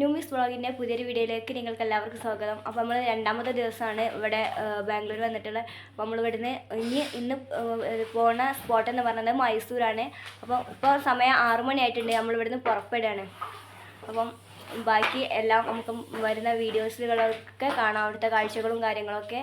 ന്യൂമിസ് വ്ളോഗിന്റെ പുതിയൊരു വീഡിയോയിലേക്ക് നിങ്ങൾക്ക് എല്ലാവർക്കും സ്വാഗതം. അപ്പോൾ നമ്മൾ രണ്ടാമത്തെ ദിവസമാണ് ഇവിടെ ബാംഗ്ലൂർ വന്നിട്ടുള്ളത്. അപ്പോൾ നമ്മൾ ഇവിടുന്ന് ഇനി ഇന്ന് പോണ സ്പോട്ട് എന്ന് പറയുന്നത് മൈസൂരാണ്. അപ്പോൾ ഇപ്പോൾ സമയം ആറു മണിയായിട്ടുണ്ട്. നമ്മൾ ഇവിടുന്ന് പുറപ്പെടുകയാണ്. അപ്പം ബാക്കി എല്ലാം നമുക്ക് വരുന്ന വീഡിയോസുകളൊക്കെ കാണാം. അവിടുത്തെ കാഴ്ചകളും കാര്യങ്ങളൊക്കെ.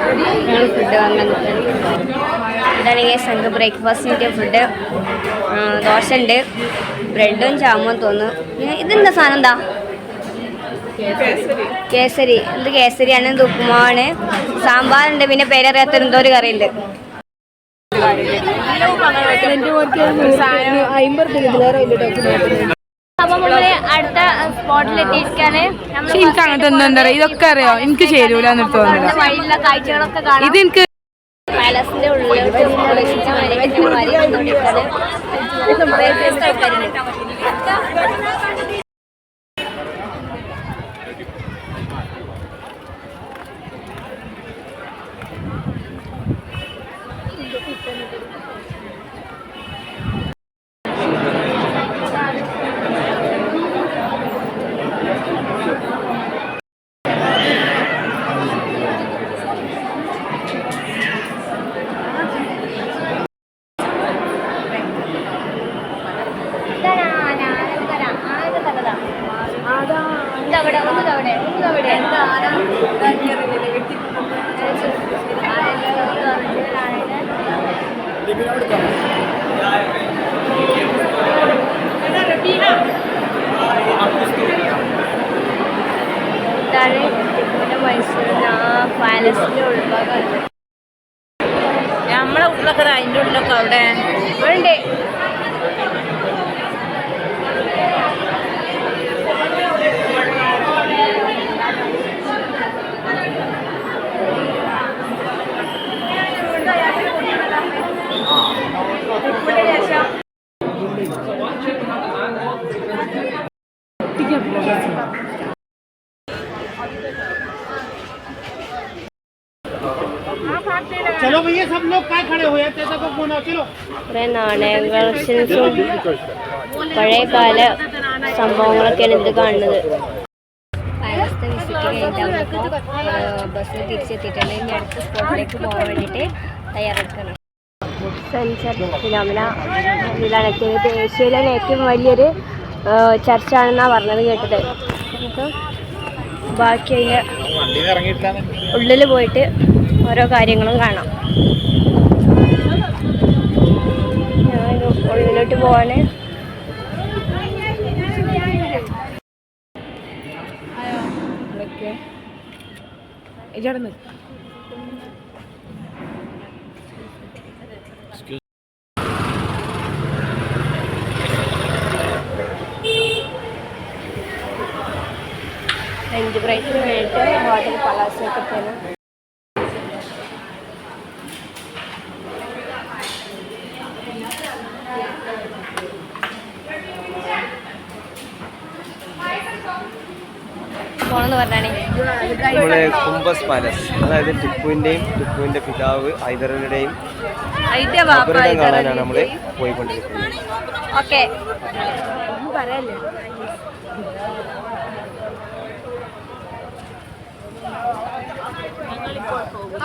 അപ്പോൾ ഞങ്ങൾ ഫുഡ് വാങ്ങാൻ ഇതാണെങ്കിൽ സംഘ ബ്രേക്ക്ഫാസ്റ്റിന്റെ ഫുഡ് ദോശ ഉണ്ട് ബ്രെഡും ജാമും തോന്നുന്നു. ഇതെന്താ സാധനം എന്താ? കേസരി. എന്ത് കേസരിയാണ്? എന്ത് ഉപ്പുമാവാണ്? സാമ്പാറുണ്ട്. പിന്നെ പേരറിയാത്ത എന്തോ ഒരു അപ്പൊ നമ്മൾ അടുത്ത എനിക്ക് അങ്ങനത്തെ എന്താ പറയാ ഇതൊക്കെ അറിയോ? എനിക്ക് ചേരൂലെന്ന് തോന്നുന്നു ഇത് എനിക്ക് चलो भैया सब लोग काय खड़े हुए हैं तेरे को फोन आओ चलो കുറെ നാണയ കളക്ഷൻസും പഴയകാല സംഭവങ്ങളൊക്കെയാണ് ഇത് കാണുന്നത് പാലസത്തെ വിസിറ്റ് കഴിഞ്ഞിട്ടാകുമ്പോൾ ബസ്സിൽ തിരിച്ചെത്തിയിട്ടുണ്ട് ഇനി അടുത്ത സ്പോട്ടിലേക്ക് പോകാൻ വേണ്ടിയിട്ട് തയ്യാറെടുക്കണം സെൻസർ ഫിലോമിന ഇതിലാണ് ഇത് ഏഷ്യയിലെ ഏറ്റവും വലിയൊരു ചർച്ച ആണെന്നാണ് പറഞ്ഞത് കേട്ടത് അപ്പം ബാക്കി അതിൻ്റെ ഉള്ളിൽ പോയിട്ട് ഓരോ കാര്യങ്ങളും കാണാം. ഞാൻ ഉള്ളിലോട്ട് പോവാണ്. ലഞ്ച് ബ്രേക്കിന് വേണ്ടിയിട്ട് ഹോട്ടൽ പലാസിയൊക്കെ പോകണം പറഞ്ഞാണേ. നമ്മുടെ കുംഭസ് പാലസ് അതായത് ടിപ്പുവിന്റെയും ടിപ്പുവിന്റെ പിതാവ് ഹൈദറിന്റെയും കാണാനാണ് നമ്മൾ പോയിക്കൊണ്ടിരിക്കുന്നത്. ഓക്കെ.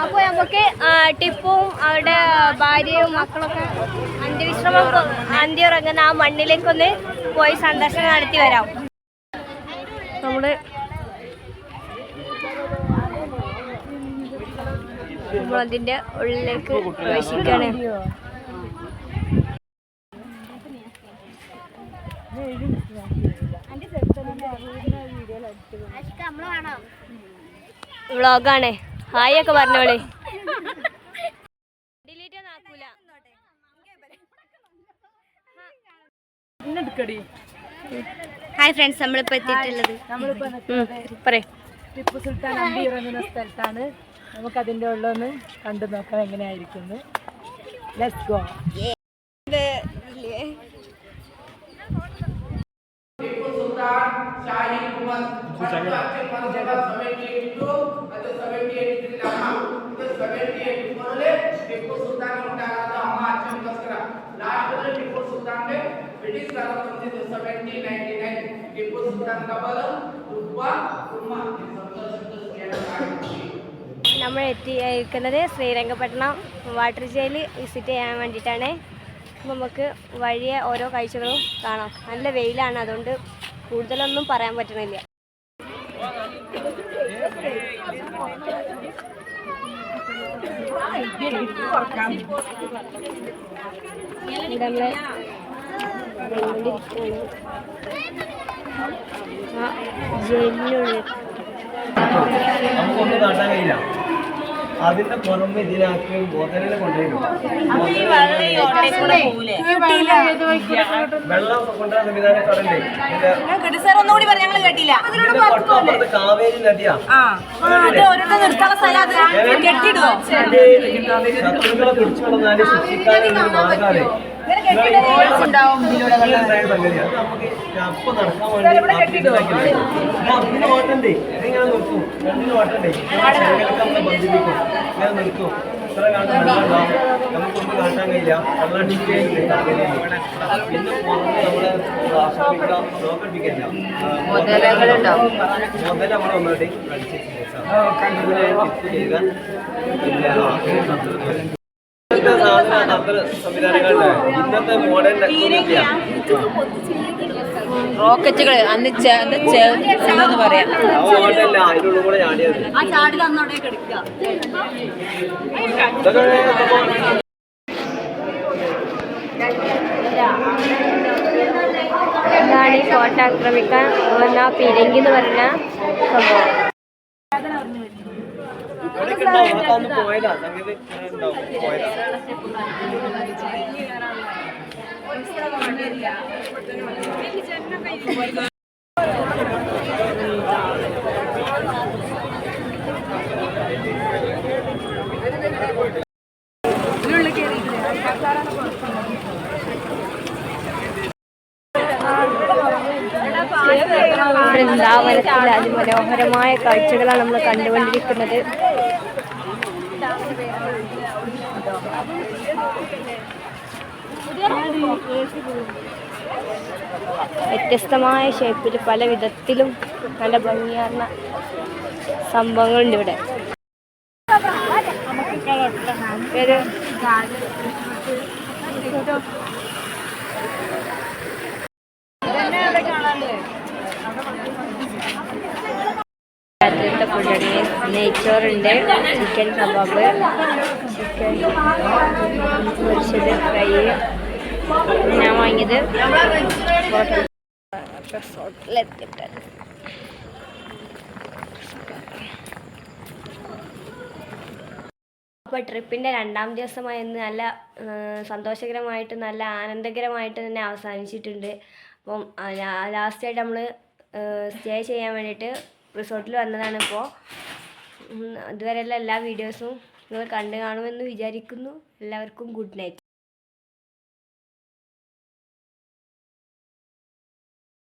അപ്പോൾ നമുക്ക് ടിപ്പും അവരുടെ ഭാര്യയും മക്കളൊക്കെ അന്ത്യവിശ്രമം അന്ത്യറങ്ങുന്ന ആ മണ്ണിലേക്കൊന്ന് പോയി സന്ദർശനം നടത്തി വരാം. നമ്മളതിന്റെ ഉള്ളിലേക്ക് പ്രവേശിക്കാണ് വ്ളോഗാണ്. ഹായ് ഒക്കെ പറഞ്ഞോളി. ഡിലീറ്റ് ആക്കൂല. ഹായ് ഫ്രണ്ട്സ് നമ്മളിപ്പോ എത്തിയിട്ടുള്ളത്. പറയാൻ ടിപ്പു സുൽത്താൻ അമ്പി ഇറങ്ങുന്ന സ്ഥലത്താണ്. നമുക്കതിന്റെ ഉള്ളൊന്ന് കണ്ടു നോക്കാം എങ്ങനെയായിരിക്കും ലെറ്റ്സ് ഗോ ब्रिटिश ഉപ്പ ഉമ്മ तो 1799 टीपू सुल्तान का उम्मा നമ്മൾ എത്തിയിരിക്കുന്നത് ശ്രീരംഗപട്ടണം വാട്ടർ ജയിൽ വിസിറ്റ് ചെയ്യാൻ വേണ്ടിയിട്ടാണ്. നമുക്ക് വഴിയെ ഓരോ കാഴ്ചകളും കാണാം. നല്ല വെയിലാണ് അതുകൊണ്ട് കൂടുതലൊന്നും പറയാൻ പറ്റുന്നില്ല ജയിലിനുള്ളിൽ നമുക്കൊന്നും കാട്ടാൻ കഴിയില്ല. അതിന്റെ പുറമെ ഇതിനാക്കി ബോധനെ കൊണ്ടുവരും. വെള്ളം കൊണ്ടുവരാൻ സംവിധാനം കടണ്ടേ കാവേരി നദിയാ. നിർത്താനുള്ള സ്ഥലം അത് കെട്ടിടുവോ ശത്രുക്കളെ പിടിച്ചു കൊണ്ടുവന്നാൽ ശിക്ഷിക്കാനുള്ള മാർഗമാണ് അപ്പൊ നടക്കാൻ വേണ്ടി പിന്നെ ഓട്ടണ്ടേ ഇതിങ്ങനെ നിർത്തും? രണ്ടിന് ഓട്ടണ്ടേ ബന്ധിപ്പിക്കും ഇങ്ങനെ നിർത്തും ഇത്ര കാണാൻ വെള്ളം ഉണ്ടാവും നമുക്കൊന്നും കാട്ടാൻ കഴിയില്ല വെള്ളം അടിക്കുകയില്ല പിന്നെ പുറത്ത് നമ്മളെ ആസ്വദിക്കാം നോക്കണ്ടിരിക്കില്ല മുതൽ നമ്മളെ ഒന്നുകൂടി കളിച്ച് ചെയ്ത റോക്കറ്റുകൾ അന്ന് ചേർന്ന് പറയാം. ആ ചാടി കിടക്കുക. ഇതാണ് ഈ കോട്ട ആക്രമിക്കാൻ വന്ന പീരങ്കി എന്ന് പറഞ്ഞ സംഭവം. പോയതാ. വൃന്ദാവനത്തിൽ അതിമനോഹരമായ കാഴ്ചകളാണ് നമ്മൾ കണ്ടുകൊണ്ടിരിക്കുന്നത്. വ്യത്യസ്തമായ ഷേപ്പിൽ പല വിധത്തിലും നല്ല ഭംഗിയാർന്ന സംഭവങ്ങളുണ്ട് ഇവിടെ. ഒരു രാത്രിയിലത്തെ ഫുഡാണ് നെയ്ച്ചോറുണ്ട് ചിക്കൻ കബാബ് ചിക്കൻ പൊരിച്ചത് ഫ്രൈ. ഞാൻ വാങ്ങിയത് ഹോട്ടൽ അപ്പോൾ ട്രിപ്പിന്റെ രണ്ടാം ദിവസമായി ഇന്ന് നല്ല സന്തോഷകരമായിട്ട് നല്ല ആനന്ദകരമായിട്ട് തന്നെ അവസാനിച്ചിട്ടുണ്ട്. അപ്പം ലാസ്റ്റായിട്ട് നമ്മൾ സ്റ്റേ ചെയ്യാൻ വേണ്ടിയിട്ട് റിസോർട്ടിൽ വന്നതാണ് ഇപ്പോൾ ഇതുവരെയുള്ള എല്ലാ വീഡിയോസും നിങ്ങൾ കണ്ടു കാണുമെന്ന് വിചാരിക്കുന്നു. എല്ലാവർക്കും ഗുഡ് നൈറ്റ്